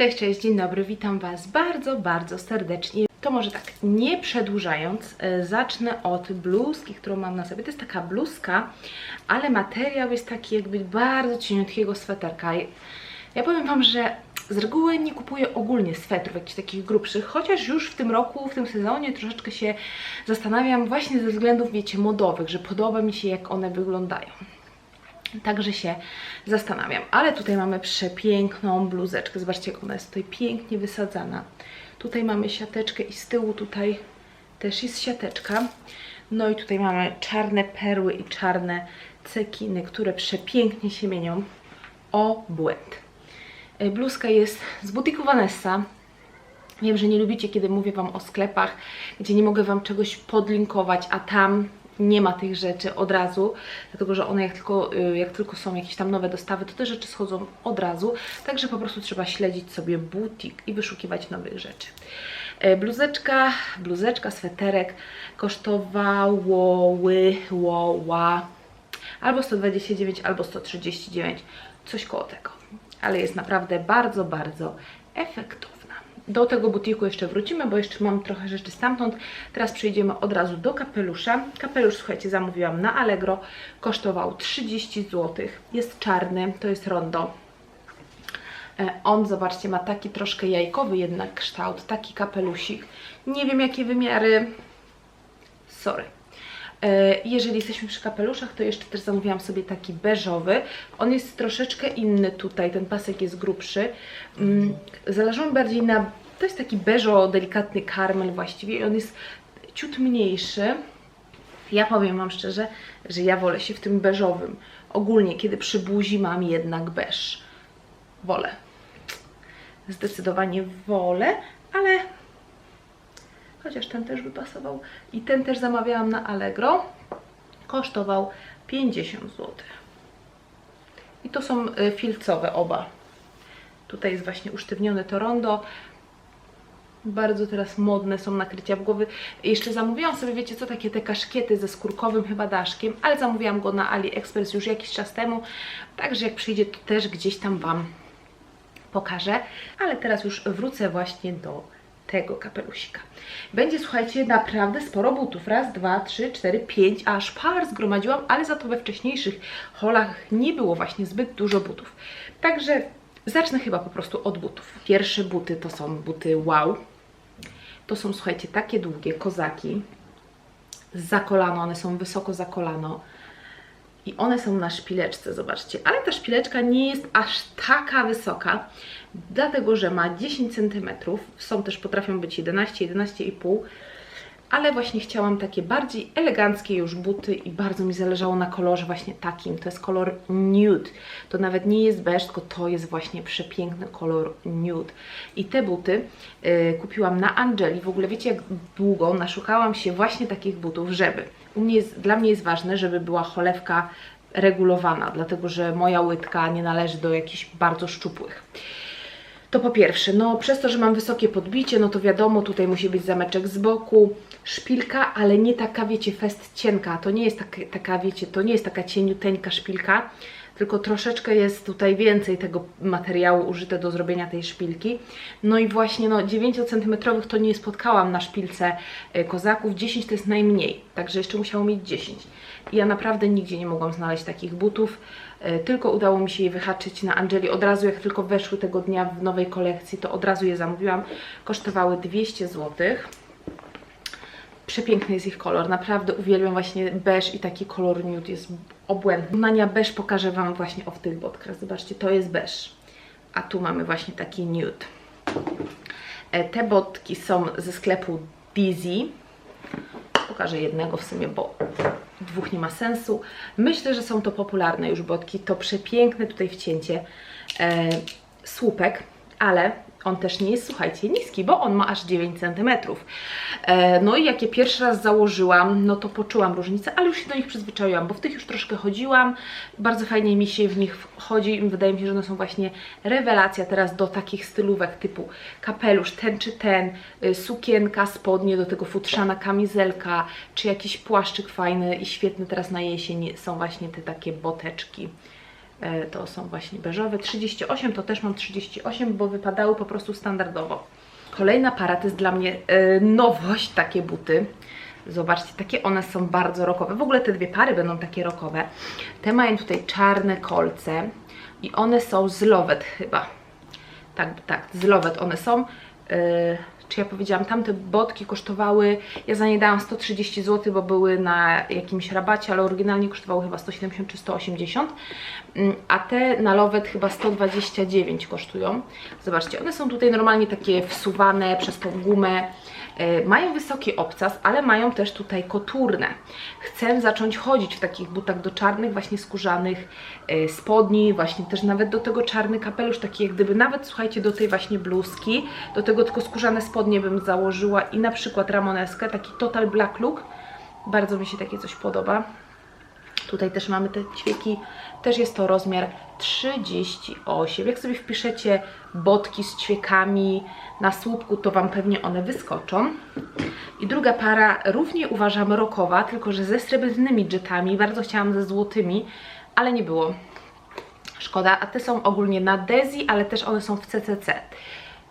Cześć, cześć, dzień dobry, witam Was bardzo, bardzo serdecznie. To może tak, nie przedłużając, e, zacznę od bluzki, którą mam na sobie. To jest taka bluzka, ale materiał jest taki jakby bardzo cieniutkiego sweterka. Ja powiem Wam, że z reguły nie kupuję ogólnie swetrów jakichś takich grubszych, chociaż już w tym roku, w tym sezonie troszeczkę się zastanawiam właśnie ze względów, wiecie, modowych, że podoba mi się jak one wyglądają. Także się zastanawiam. Ale tutaj mamy przepiękną bluzeczkę. Zobaczcie, jak ona jest tutaj pięknie wysadzana. Tutaj mamy siateczkę i z tyłu tutaj też jest siateczka. No i tutaj mamy czarne perły i czarne cekiny, które przepięknie się mienią o błęd. E, Bluzka jest z butiku Vanessa. Wiem, że nie lubicie, kiedy mówię Wam o sklepach, gdzie nie mogę Wam czegoś podlinkować, a tam nie ma tych rzeczy od razu, dlatego że one jak tylko, y, jak tylko są jakieś tam nowe dostawy, to te rzeczy schodzą od razu, także po prostu trzeba śledzić sobie butik i wyszukiwać nowych rzeczy. E, Bluzeczka, bluzeczka, sweterek kosztowało ła, albo 129, albo 139, coś koło tego. Ale jest naprawdę bardzo, bardzo efektowna. Do tego butiku jeszcze wrócimy, bo jeszcze mam trochę rzeczy stamtąd. Teraz przejdziemy od razu do kapelusza. Kapelusz, słuchajcie, zamówiłam na Allegro. Kosztował 30 zł. Jest czarny, to jest rondo. E, On, zobaczcie, ma taki troszkę jajkowy jednak kształt, taki kapelusik. Nie wiem jakie wymiary, sorry. E, Jeżeli jesteśmy przy kapeluszach, to jeszcze też zamówiłam sobie taki beżowy. On jest troszeczkę inny tutaj, ten pasek jest grubszy. Mm, Zależało mi bardziej na... To jest taki beżo, delikatny karmel właściwie on jest ciut mniejszy. Ja powiem Wam szczerze, że ja wolę się w tym beżowym. Ogólnie, kiedy przy buzi mam jednak beż. Wolę. Zdecydowanie wolę, ale chociaż ten też by pasował. I ten też zamawiałam na Allegro. Kosztował 50 zł. I to są y, filcowe oba. Tutaj jest właśnie usztywnione to rondo. Bardzo teraz modne są nakrycia w głowy. Jeszcze zamówiłam sobie, wiecie co, takie te kaszkiety ze skórkowym chyba daszkiem, ale zamówiłam go na AliExpress już jakiś czas temu. Także jak przyjdzie, to też gdzieś tam Wam pokażę. Ale teraz już wrócę właśnie do tego kapelusika. Będzie, słuchajcie, naprawdę sporo butów. Raz, dwa, trzy, cztery, pięć, aż par zgromadziłam, ale za to we wcześniejszych holach nie było właśnie zbyt dużo butów. Także zacznę chyba po prostu od butów. Pierwsze buty to są buty wow. To są, słuchajcie, takie długie kozaki. Za kolano, one są wysoko za kolano. I one są na szpileczce, zobaczcie. Ale ta szpileczka nie jest aż taka wysoka, dlatego że ma 10 cm. Są też, potrafią być 11, 11,5 ale właśnie chciałam takie bardziej eleganckie już buty i bardzo mi zależało na kolorze właśnie takim. To jest kolor nude. To nawet nie jest beige, tylko to jest właśnie przepiękny kolor nude. I te buty y, kupiłam na Angeli. W ogóle wiecie jak długo naszukałam się właśnie takich butów, żeby. U mnie jest, dla mnie jest ważne, żeby była cholewka regulowana, dlatego że moja łydka nie należy do jakichś bardzo szczupłych. To po pierwsze, no przez to, że mam wysokie podbicie, no to wiadomo, tutaj musi być zameczek z boku, szpilka, ale nie taka, wiecie, fest cienka, to nie jest tak, taka, wiecie, to nie jest taka cieniuteńka szpilka, tylko troszeczkę jest tutaj więcej tego materiału użyte do zrobienia tej szpilki. No i właśnie, no 9 cm to nie spotkałam na szpilce y, kozaków, 10 to jest najmniej, także jeszcze musiało mieć 10. I ja naprawdę nigdzie nie mogłam znaleźć takich butów, tylko udało mi się je wyhaczyć na Angeli. Od razu, jak tylko weszły tego dnia w nowej kolekcji, to od razu je zamówiłam. Kosztowały 200 złotych. Przepiękny jest ich kolor, naprawdę uwielbiam właśnie beż i taki kolor nude, jest obłędny. Nania beż pokażę Wam właśnie o w tych botkach, zobaczcie, to jest beż, a tu mamy właśnie taki nude. E, Te botki są ze sklepu Dizzy, pokażę jednego w sumie, bo dwóch nie ma sensu. Myślę, że są to popularne już botki, to przepiękne tutaj wcięcie, e, słupek, ale on też nie jest, słuchajcie, niski, bo on ma aż 9 cm. E, no i jak je pierwszy raz założyłam, no to poczułam różnicę, ale już się do nich przyzwyczaiłam, bo w tych już troszkę chodziłam, bardzo fajnie mi się w nich chodzi, wydaje mi się, że one są właśnie rewelacja teraz do takich stylówek typu kapelusz, ten czy ten, y, sukienka, spodnie, do tego futrzana kamizelka, czy jakiś płaszczyk fajny i świetny teraz na jesień są właśnie te takie boteczki To są właśnie beżowe. 38 to też mam 38, bo wypadały po prostu standardowo. Kolejna para to jest dla mnie e, nowość, takie buty. Zobaczcie, takie one są bardzo rokowe. W ogóle te dwie pary będą takie rokowe. Te mają tutaj czarne kolce i one są z Lowet chyba. Tak, tak, z Lowet one są. Czy ja powiedziałam, tamte botki kosztowały, ja za nie dałam 130 zł, bo były na jakimś rabacie, ale oryginalnie kosztowały chyba 170 czy 180, Mm, a te na Lowet chyba 129 kosztują. Zobaczcie, one są tutaj normalnie takie wsuwane przez tą gumę, Mają wysoki obcas, ale mają też tutaj koturne. Chcę zacząć chodzić w takich butach do czarnych, właśnie skórzanych e, spodni, właśnie też nawet do tego czarny kapelusz, taki jak gdyby nawet, słuchajcie, do tej właśnie bluzki, do tego tylko skórzane spodnie bym założyła i na przykład ramoneskę, taki total black look. Bardzo mi się takie coś podoba. Tutaj też mamy te ćwieki, też jest to rozmiar 38. Jak sobie wpiszecie botki z ćwiekami na słupku, to Wam pewnie one wyskoczą. I druga para równie uważam rokowa, tylko że ze srebrnymi jetami. Bardzo chciałam ze złotymi, ale nie było. Szkoda, a te są ogólnie na Dezi, ale też one są w CCC.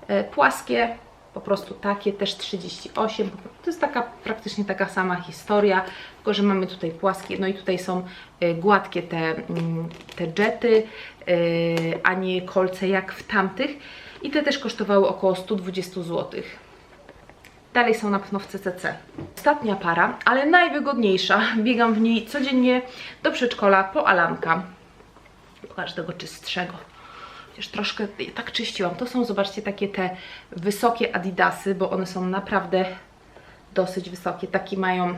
E, Płaskie, po prostu takie, też 38. To jest taka praktycznie taka sama historia, tylko że mamy tutaj płaskie, no i tutaj są e, gładkie te, mm, te jety, e, a nie kolce jak w tamtych. I te też kosztowały około 120 zł. Dalej są na pewno w CCC. Ostatnia para, ale najwygodniejsza. Biegam w niej codziennie do przedszkola po Alanka. Do każdego czystszego. Chociaż troszkę tak czyściłam. To są, zobaczcie, takie te wysokie adidasy, bo one są naprawdę dosyć wysokie. Taki mają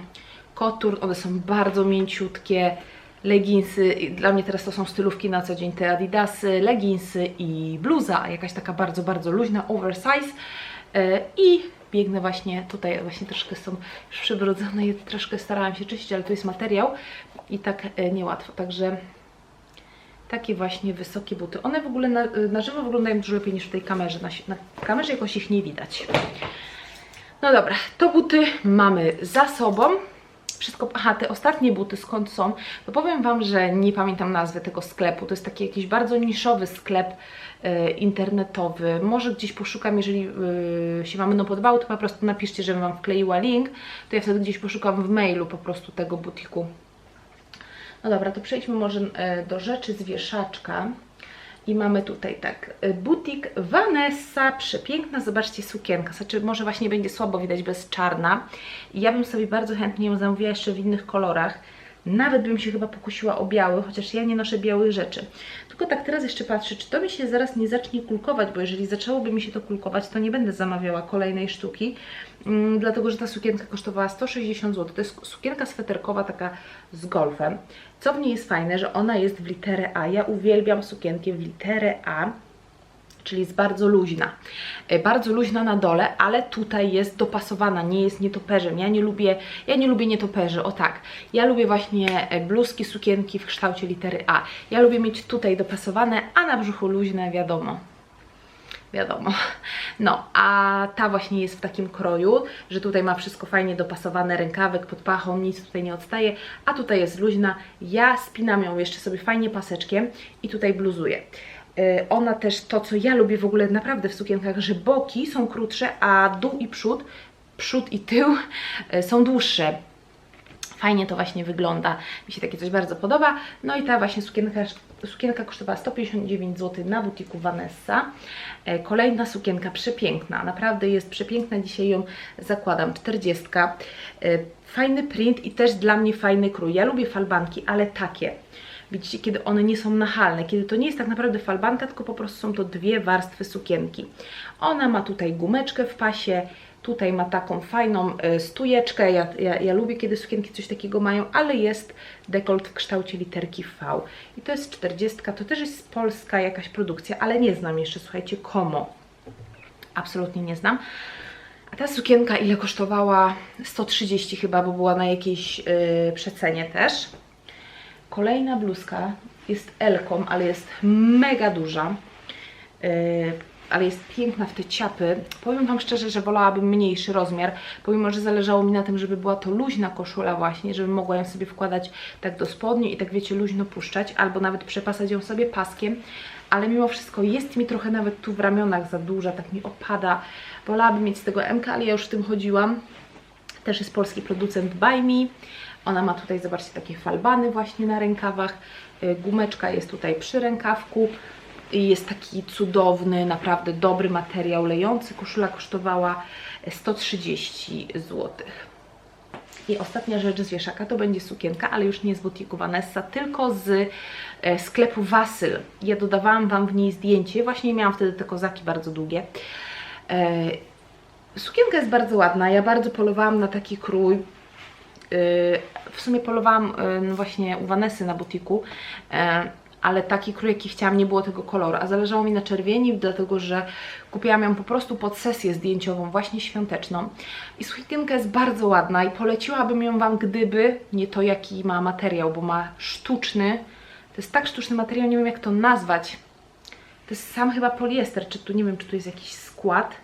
kotur, one są bardzo mięciutkie. Leginsy, dla mnie teraz to są stylówki na co dzień, te adidasy, leginsy i bluza, jakaś taka bardzo, bardzo luźna, oversize. E, I biegnę właśnie tutaj, właśnie troszkę są już przybrudzone troszkę starałam się czyścić, ale to jest materiał i tak e, niełatwo, także takie właśnie wysokie buty. One w ogóle na, na żywo wyglądają dużo lepiej niż w tej kamerze. Na, na kamerze jakoś ich nie widać. No dobra, to buty mamy za sobą. Wszystko, aha, te ostatnie buty skąd są, to powiem Wam, że nie pamiętam nazwy tego sklepu. To jest taki jakiś bardzo niszowy sklep e, internetowy. Może gdzieś poszukam, jeżeli e, się Wam będą podobały, to po prostu napiszcie, żebym Wam wkleiła link. To ja wtedy gdzieś poszukam w mailu po prostu tego butiku. No dobra, to przejdźmy może e, do rzeczy z wieszaczka. I mamy tutaj tak, e, butik Vanessa, przepiękna, zobaczcie, sukienka, znaczy może właśnie będzie słabo widać bez czarna. Ja bym sobie bardzo chętnie ją zamówiła jeszcze w innych kolorach. Nawet bym się chyba pokusiła o biały, chociaż ja nie noszę białych rzeczy. Tylko tak teraz jeszcze patrzę, czy to mi się zaraz nie zacznie kulkować, bo jeżeli zaczęłoby mi się to kulkować, to nie będę zamawiała kolejnej sztuki, mm, dlatego że ta sukienka kosztowała 160 zł. To jest sukienka sweterkowa taka z golfem. Co w niej jest fajne, że ona jest w literę A. Ja uwielbiam sukienki w literę A czyli jest bardzo luźna. E, Bardzo luźna na dole, ale tutaj jest dopasowana, nie jest nietoperzem. Ja nie lubię, ja nie lubię nietoperzy, o tak. Ja lubię właśnie e, bluzki, sukienki w kształcie litery A. Ja lubię mieć tutaj dopasowane, a na brzuchu luźne, wiadomo. Wiadomo. No, a ta właśnie jest w takim kroju, że tutaj ma wszystko fajnie dopasowane, rękawek pod pachą, nic tutaj nie odstaje, a tutaj jest luźna. Ja spinam ją jeszcze sobie fajnie paseczkiem i tutaj bluzuję. Yy, Ona też to, co ja lubię w ogóle naprawdę w sukienkach, że boki są krótsze, a dół i przód, przód i tył yy, są dłuższe. Fajnie to właśnie wygląda, mi się takie coś bardzo podoba. No i ta właśnie sukienka, sukienka kosztowała 159 zł na butiku Vanessa. E, Kolejna sukienka przepiękna, naprawdę jest przepiękna, dzisiaj ją zakładam, 40. E, Fajny print i też dla mnie fajny krój. Ja lubię falbanki, ale takie. Widzicie, kiedy one nie są nachalne, kiedy to nie jest tak naprawdę falbanka, tylko po prostu są to dwie warstwy sukienki. Ona ma tutaj gumeczkę w pasie, tutaj ma taką fajną e, stujeczkę. Ja, ja, ja lubię, kiedy sukienki coś takiego mają, ale jest dekolt w kształcie literki V. I to jest 40, to też jest polska jakaś produkcja, ale nie znam jeszcze, słuchajcie, Komo. Absolutnie nie znam. A ta sukienka ile kosztowała? 130 chyba, bo była na jakiejś yy, przecenie też. Kolejna bluzka jest Elką, ale jest mega duża. Yy, ale jest piękna w te ciapy. Powiem Wam szczerze, że wolałabym mniejszy rozmiar, pomimo, że zależało mi na tym, żeby była to luźna koszula właśnie, żebym mogła ją sobie wkładać tak do spodni i tak wiecie, luźno puszczać, albo nawet przepasać ją sobie paskiem, ale mimo wszystko jest mi trochę nawet tu w ramionach za duża, tak mi opada. Wolałabym mieć z tego MK, ale ja już w tym chodziłam. Też jest polski producent Buy Me. Ona ma tutaj, zobaczcie, takie falbany właśnie na rękawach. Y, Gumeczka jest tutaj przy rękawku. Jest taki cudowny, naprawdę dobry materiał lejący. Koszula kosztowała 130 zł. I ostatnia rzecz z wieszaka to będzie sukienka, ale już nie z butiku Vanessa, tylko z e, sklepu Wasyl. Ja dodawałam Wam w niej zdjęcie, właśnie miałam wtedy te kozaki bardzo długie. E, Sukienka jest bardzo ładna, ja bardzo polowałam na taki krój. Yy, W sumie polowałam yy, no właśnie u Vanessy na butiku, yy, ale taki krój jaki chciałam, nie było tego koloru, a zależało mi na czerwieni, dlatego że kupiłam ją po prostu pod sesję zdjęciową, właśnie świąteczną. I sukienka jest bardzo ładna i poleciłabym ją Wam, gdyby nie to jaki ma materiał, bo ma sztuczny, to jest tak sztuczny materiał, nie wiem jak to nazwać. To jest sam chyba poliester, czy tu nie wiem, czy tu jest jakiś skład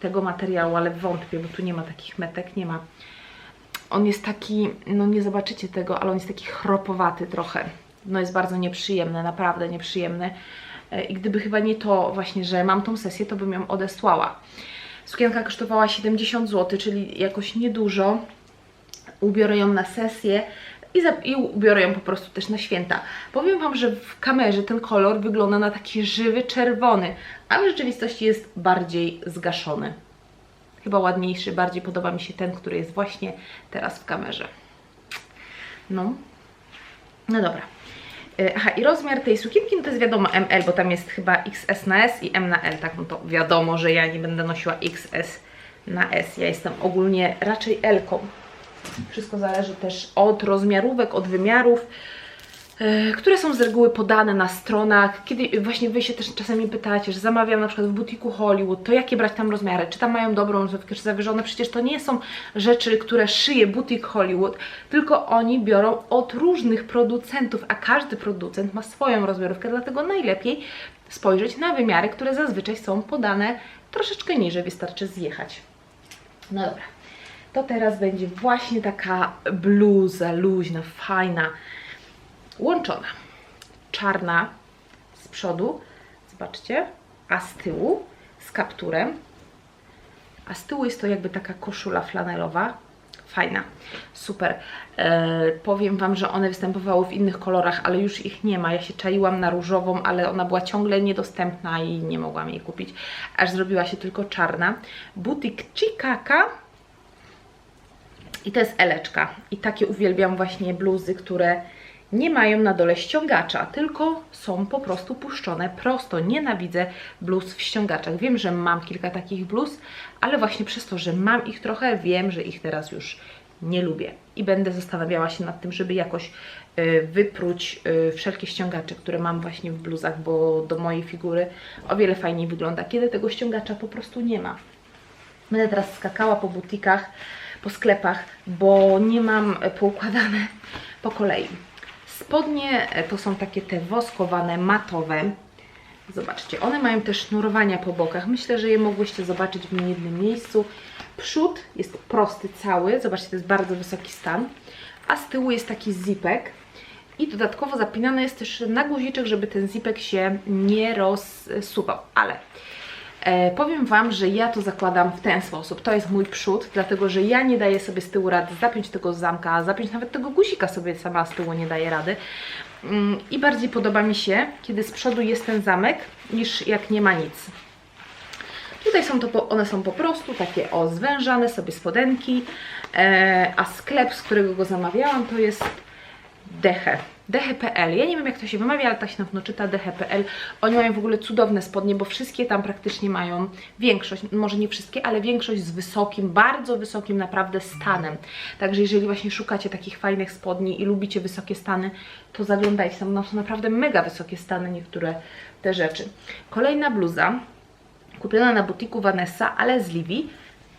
tego materiału, ale wątpię, bo tu nie ma takich metek, nie ma. On jest taki, no nie zobaczycie tego, ale on jest taki chropowaty trochę. No jest bardzo nieprzyjemny, naprawdę nieprzyjemny. E, I gdyby chyba nie to właśnie, że mam tą sesję, to bym ją odesłała. Sukienka kosztowała 70 zł, czyli jakoś niedużo. Ubiorę ją na sesję i, za, i ubiorę ją po prostu też na święta. Powiem Wam, że w kamerze ten kolor wygląda na taki żywy czerwony, a w rzeczywistości jest bardziej zgaszony. Chyba ładniejszy, bardziej podoba mi się ten, który jest właśnie teraz w kamerze. No, no dobra. E, Aha, i rozmiar tej sukienki, no to jest wiadomo ML, bo tam jest chyba XS na S i M na L, tak, no to wiadomo, że ja nie będę nosiła XS na S. Ja jestem ogólnie raczej L-ką. Wszystko zależy też od rozmiarówek, od wymiarów, które są z reguły podane na stronach. Kiedy właśnie Wy się też czasami pytacie, że zamawiam na przykład w butiku Hollywood, to jakie brać tam rozmiary? Czy tam mają dobrą rozmiarówkę, czy zawyżone? Przecież to nie są rzeczy, które szyje butik Hollywood, tylko oni biorą od różnych producentów, a każdy producent ma swoją rozmiarówkę, dlatego najlepiej spojrzeć na wymiary, które zazwyczaj są podane troszeczkę niżej, wystarczy zjechać. No dobra. To teraz będzie właśnie taka bluza luźna, fajna, łączona. Czarna z przodu, zobaczcie, a z tyłu z kapturem. A z tyłu jest to jakby taka koszula flanelowa. Fajna, super. E, powiem Wam, że one występowały w innych kolorach, ale już ich nie ma. Ja się czaiłam na różową, ale ona była ciągle niedostępna i nie mogłam jej kupić. Aż zrobiła się tylko czarna. Butik Chikaka i to jest eleczka. I takie uwielbiam właśnie bluzy, które nie mają na dole ściągacza, tylko są po prostu puszczone prosto. Nienawidzę bluz w ściągaczach. Wiem, że mam kilka takich bluz, ale właśnie przez to, że mam ich trochę, wiem, że ich teraz już nie lubię. I będę zastanawiała się nad tym, żeby jakoś y, wypróć y, wszelkie ściągacze, które mam właśnie w bluzach, bo do mojej figury o wiele fajniej wygląda, kiedy tego ściągacza po prostu nie ma. Będę teraz skakała po butikach, po sklepach, bo nie mam e, poukładane po kolei. Spodnie e, to są takie te woskowane, matowe. Zobaczcie, one mają też sznurowania po bokach. Myślę, że je mogłyście zobaczyć w niejednym miejscu. Przód jest prosty cały, zobaczcie, to jest bardzo wysoki stan, a z tyłu jest taki zipek. I dodatkowo zapinany jest też na guziczek, żeby ten zipek się nie rozsuwał. Ale E, powiem Wam, że ja to zakładam w ten sposób. To jest mój przód, dlatego że ja nie daję sobie z tyłu rady zapiąć tego zamka, zapiąć nawet tego guzika sobie sama z tyłu nie daję rady. Mm, I bardziej podoba mi się, kiedy z przodu jest ten zamek, niż jak nie ma nic. Tutaj są to, one są po prostu takie o zwężane sobie spodenki, e, a sklep, z którego go zamawiałam, to jest Deche. Deche.pl. Ja nie wiem jak to się wymawia, ale tak się na pewno czyta Deche.pl. Oni mają w ogóle cudowne spodnie, bo wszystkie tam praktycznie mają większość, może nie wszystkie, ale większość z wysokim, bardzo wysokim naprawdę stanem. Także jeżeli właśnie szukacie takich fajnych spodni i lubicie wysokie stany, to zaglądajcie tam, no są naprawdę mega wysokie stany niektóre te rzeczy. Kolejna bluza, kupiona na butiku Vanessa, ale z Livi,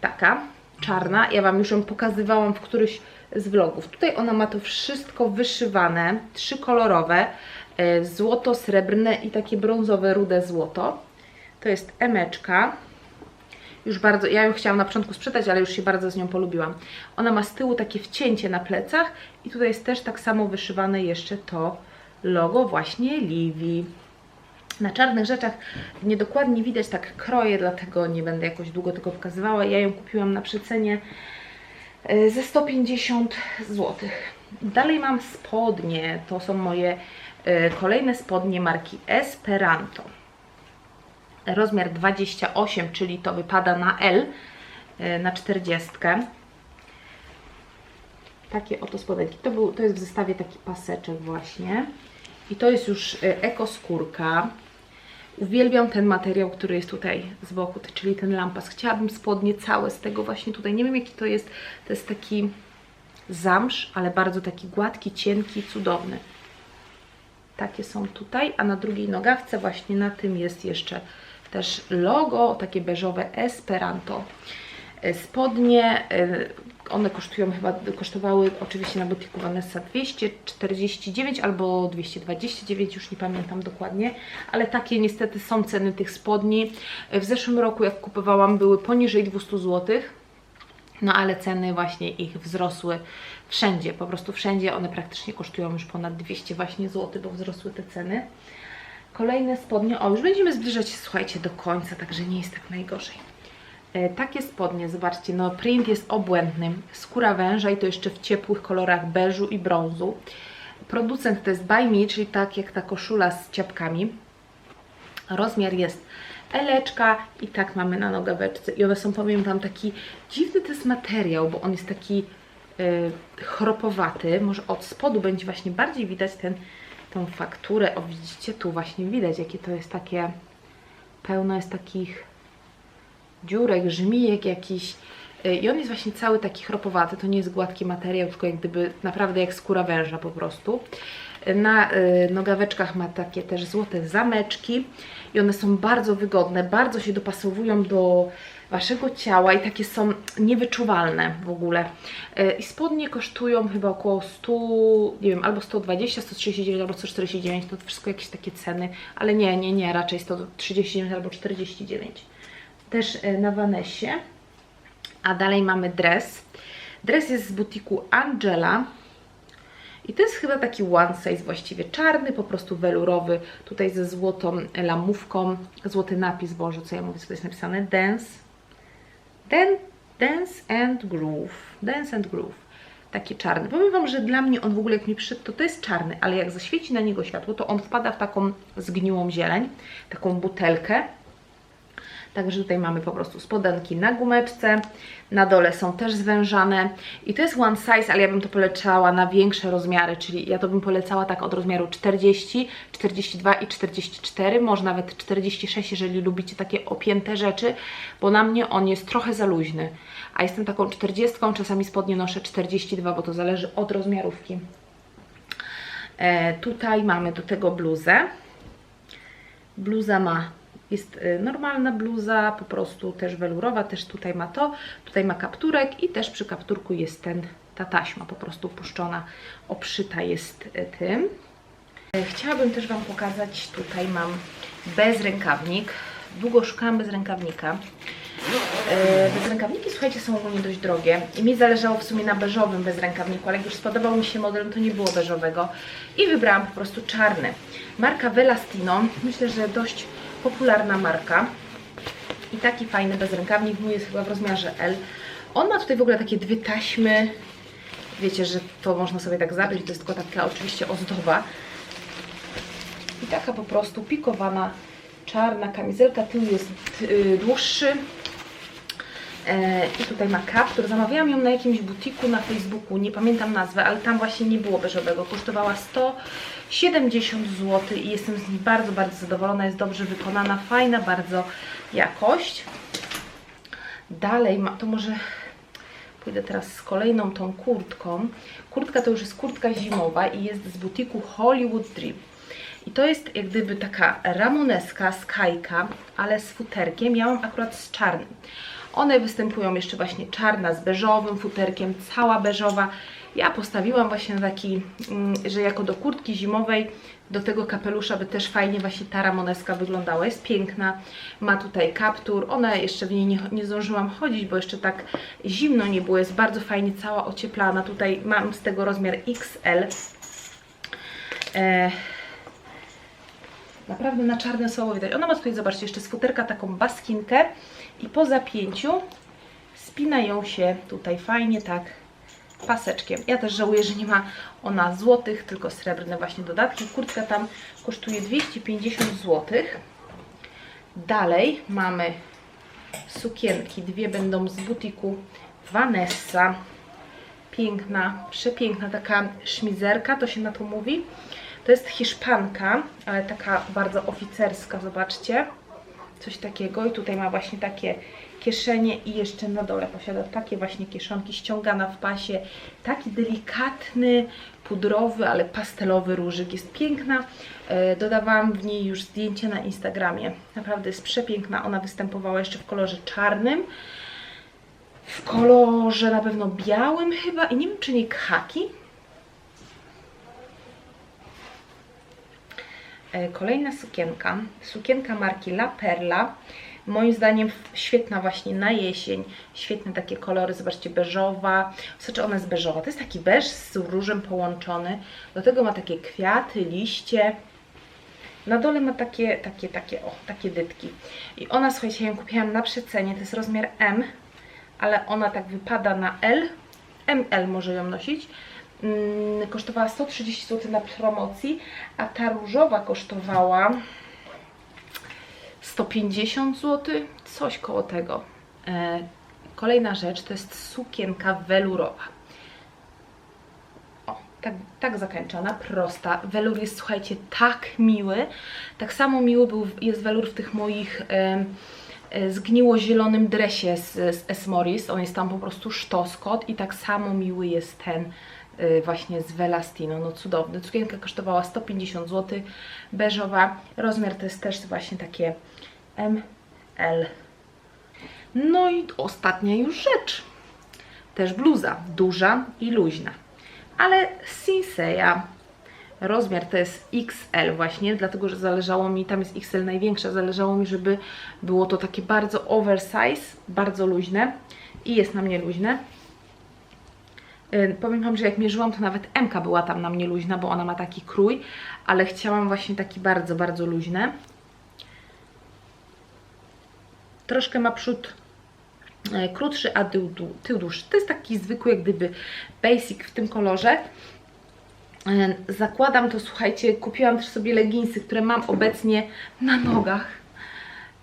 taka czarna. Ja Wam już ją pokazywałam w któryś z vlogów. Tutaj ona ma to wszystko wyszywane, trzykolorowe, e, złoto, srebrne i takie brązowe, rude złoto. To jest emeczka. Już bardzo, ja ją chciałam na początku sprzedać, ale już się bardzo z nią polubiłam. Ona ma z tyłu takie wcięcie na plecach i tutaj jest też tak samo wyszywane jeszcze to logo właśnie Livi. Na czarnych rzeczach niedokładnie widać tak kroje, dlatego nie będę jakoś długo tego pokazywała. Ja ją kupiłam na przecenie e, ze 150 zł. Dalej mam spodnie. To są moje e, kolejne spodnie marki Esperanto. Rozmiar 28, czyli to wypada na L, e, na 40. Takie oto spodenki. To, był, to jest w zestawie taki paseczek właśnie. I to jest już ekoskórka. Uwielbiam ten materiał, który jest tutaj z boku, czyli ten lampas. Chciałabym spodnie całe z tego właśnie tutaj. Nie wiem jaki to jest. To jest taki zamsz, ale bardzo taki gładki, cienki, cudowny. Takie są tutaj, a na drugiej nogawce właśnie na tym jest jeszcze też logo, takie beżowe Esperanto. E, Spodnie, e, one kosztują chyba, kosztowały oczywiście na butiku Vanessa 249 albo 229, już nie pamiętam dokładnie, ale takie niestety są ceny tych spodni. W zeszłym roku jak kupowałam były poniżej 200 zł, no ale ceny właśnie ich wzrosły wszędzie, po prostu wszędzie one praktycznie kosztują już ponad 200 właśnie zł, bo wzrosły te ceny. Kolejne spodnie, o już będziemy zbliżać się, słuchajcie, do końca, także nie jest tak najgorzej. E, takie spodnie, zobaczcie, no print jest obłędny, skóra węża i to jeszcze w ciepłych kolorach beżu i brązu. Producent to jest By Me, czyli tak jak ta koszula z ciapkami. Rozmiar jest eleczka i tak mamy na nogaweczce. I one są, powiem Wam, taki dziwny to jest materiał, bo on jest taki y, chropowaty. Może od spodu będzie właśnie bardziej widać ten, tą fakturę. O, widzicie, tu właśnie widać, jakie to jest takie, pełno jest takich dziurek, żmijek jakiś. Y, I on jest właśnie cały taki chropowaty, to nie jest gładki materiał, tylko jak gdyby naprawdę jak skóra węża po prostu. Y, Na y, nogaweczkach ma takie też złote zameczki i one są bardzo wygodne, bardzo się dopasowują do Waszego ciała i takie są niewyczuwalne w ogóle. Y, I spodnie kosztują chyba około 100, nie wiem, albo 120, 139, albo 149, to wszystko jakieś takie ceny, ale nie, nie, nie, raczej 139 albo 49 też e, na Vanessie. A dalej mamy dres. Dres jest z butiku Angela. I to jest chyba taki one size właściwie czarny, po prostu welurowy, tutaj ze złotą lamówką, złoty napis, Boże, co ja mówię, co to jest napisane, dance, Dan, dance and groove, dance and groove, taki czarny. Powiem Wam, że dla mnie on w ogóle jak mi przyszedł, to to jest czarny, ale jak zaświeci na niego światło, to on wpada w taką zgniłą zieleń, taką butelkę, Także tutaj mamy po prostu spodenki na gumeczce, na dole są też zwężane i to jest one size, ale ja bym to polecała na większe rozmiary, czyli ja to bym polecała tak od rozmiaru 40, 42 i 44, może nawet 46, jeżeli lubicie takie opięte rzeczy, bo na mnie on jest trochę za luźny, a jestem taką 40, czasami spodnie noszę 42, bo to zależy od rozmiarówki. E, tutaj mamy do tego bluzę. Bluza ma jest y, normalna bluza, po prostu też welurowa, też tutaj ma to, tutaj ma kapturek i też przy kapturku jest ten, ta taśma po prostu puszczona, obszyta jest y, tym. E, Chciałabym też Wam pokazać, tutaj mam bezrękawnik, długo szukałam bezrękawnika. E, Bezrękawniki, słuchajcie, są ogólnie dość drogie i mi zależało w sumie na beżowym bezrękawniku, ale jak już spodobał mi się model, to nie było beżowego i wybrałam po prostu czarny. Marka Velastino, myślę, że dość popularna marka i taki fajny bezrękawnik, mój jest chyba w rozmiarze L. On ma tutaj w ogóle takie dwie taśmy, wiecie, że to można sobie tak zabrać, to jest tylko taka oczywiście ozdoba. I taka po prostu pikowana czarna kamizelka, tył jest y, dłuższy i tutaj ma kaptur, zamawiałam ją na jakimś butiku na Facebooku, nie pamiętam nazwy, ale tam właśnie nie było beżowego, kosztowała 170 zł i jestem z niej bardzo, bardzo zadowolona, jest dobrze wykonana, fajna bardzo jakość. Dalej ma, to może pójdę teraz z kolejną tą kurtką. Kurtka to już jest kurtka zimowa i jest z butiku Hollywood Dream. I to jest jak gdyby taka ramoneska, skajka, ale z futerkiem. Ja mam akurat z czarnym. One występują jeszcze właśnie czarna z beżowym futerkiem, cała beżowa. Ja postawiłam właśnie taki, mm, że jako do kurtki zimowej, do tego kapelusza by też fajnie właśnie ta ramoneska wyglądała. Jest piękna, ma tutaj kaptur, ona jeszcze w niej nie, nie zdążyłam chodzić, bo jeszcze tak zimno nie było, jest bardzo fajnie cała ocieplana. Tutaj mam z tego rozmiar XL. E, Naprawdę na czarne słowo widać. Ona ma tutaj, zobaczcie, jeszcze z futerka taką baskinkę i po zapięciu spinają się tutaj fajnie tak paseczkiem. Ja też żałuję, że nie ma ona złotych, tylko srebrne właśnie dodatki. Kurtka tam kosztuje 250 zł. Dalej mamy sukienki. Dwie będą z butiku Vanessa. Piękna, przepiękna taka szmizerka, to się na to mówi. To jest Hiszpanka, ale taka bardzo oficerska, zobaczcie. Coś takiego i tutaj ma właśnie takie kieszenie i jeszcze na dole posiada takie właśnie kieszonki, ściągana w pasie. Taki delikatny, pudrowy, ale pastelowy różyk. Jest piękna. E, Dodawałam w niej już zdjęcie na Instagramie. Naprawdę jest przepiękna. Ona występowała jeszcze w kolorze czarnym. W kolorze na pewno białym chyba i nie wiem czy nie khaki. Kolejna sukienka. Sukienka marki La Perla. Moim zdaniem świetna właśnie na jesień. Świetne takie kolory, zobaczcie, beżowa. Znaczy ona jest beżowa. To jest taki beż z różem połączony. Do tego ma takie kwiaty, liście. Na dole ma takie, takie, takie, o, takie dytki. I ona, słuchajcie, ja ją kupiłam na przecenie. To jest rozmiar M, ale ona tak wypada na L. ML może ją nosić. Mm, kosztowała 130 zł na promocji, a ta różowa kosztowała 150 zł, coś koło tego. E, kolejna rzecz to jest sukienka welurowa. O, tak, tak zakończona, prosta. Welur jest, słuchajcie, tak miły. Tak samo miły był, jest welur w tych moich e, zgniło-zielonym dresie z, z S. Morris. On jest tam po prostu sztoskot i tak samo miły jest ten właśnie z Velastino, no cudowny. Sukienka kosztowała 150 zł, beżowa. Rozmiar to jest też właśnie takie ML. No i ostatnia już rzecz. Też bluza, duża i luźna. Ale Sinseya rozmiar to jest XL właśnie, dlatego że zależało mi, tam jest XL największa, zależało mi, żeby było to takie bardzo oversize, bardzo luźne i jest na mnie luźne. Yy, powiem Wam, że jak mierzyłam, to nawet MK była tam na mnie luźna, bo ona ma taki krój, ale chciałam właśnie taki bardzo, bardzo luźny. Troszkę ma przód e, krótszy, a tył, tył dłuższy. To jest taki zwykły, jak gdyby basic w tym kolorze. E, Zakładam to, słuchajcie, kupiłam też sobie leginsy, które mam obecnie na nogach.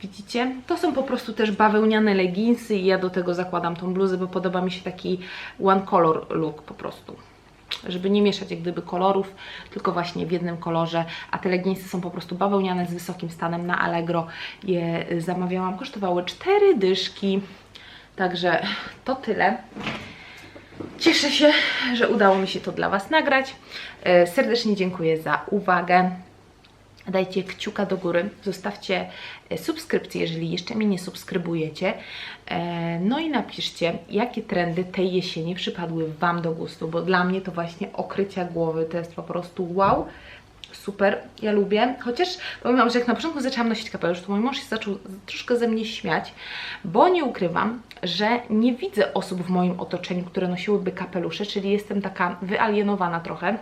Widzicie? To są po prostu też bawełniane leginsy i ja do tego zakładam tą bluzę, bo podoba mi się taki one color look po prostu. Żeby nie mieszać jak gdyby kolorów, tylko właśnie w jednym kolorze. A te leginsy są po prostu bawełniane z wysokim stanem na Allegro. Je zamawiałam, kosztowały 4 dyszki. Także to tyle. Cieszę się, że udało mi się to dla Was nagrać. E, Serdecznie dziękuję za uwagę. Dajcie kciuka do góry, zostawcie e, subskrypcję, jeżeli jeszcze mnie nie subskrybujecie. E, No i napiszcie, jakie trendy tej jesieni przypadły Wam do gustu, bo dla mnie to właśnie okrycia głowy to jest po prostu wow. Super, ja lubię. Chociaż powiem Wam, że jak na początku zaczęłam nosić kapelusz, to mój mąż się zaczął troszkę ze mnie śmiać, bo nie ukrywam, że nie widzę osób w moim otoczeniu, które nosiłyby kapelusze, czyli jestem taka wyalienowana trochę.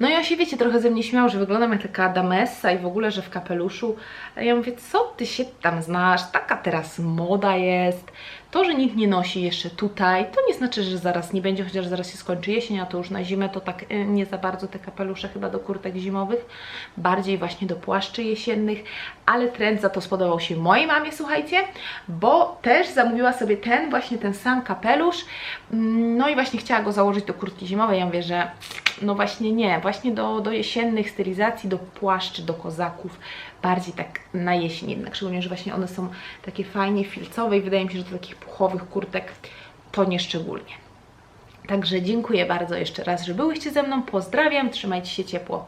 No i on się, wiecie, trochę ze mnie śmiał, że wyglądam jak taka damessa i w ogóle, że w kapeluszu. A ja mówię, co ty się tam znasz? Taka teraz moda jest. To, że nikt nie nosi jeszcze tutaj, to nie znaczy, że zaraz nie będzie, chociaż zaraz się skończy jesień, a to już na zimę to tak y, nie za bardzo te kapelusze chyba do kurtek zimowych, bardziej właśnie do płaszczy jesiennych, ale trend za to spodobał się mojej mamie, słuchajcie, bo też zamówiła sobie ten, właśnie ten sam kapelusz, Mm, no i właśnie chciała go założyć do kurtki zimowej, ja mówię, że no właśnie nie, właśnie do, do jesiennych stylizacji, do płaszczy, do kozaków, bardziej tak na jesień jednak, szczególnie, że właśnie one są takie fajnie filcowe i wydaje mi się, że do takich puchowych kurtek to nie szczególnie. Także dziękuję bardzo jeszcze raz, że byłyście ze mną, pozdrawiam, trzymajcie się ciepło.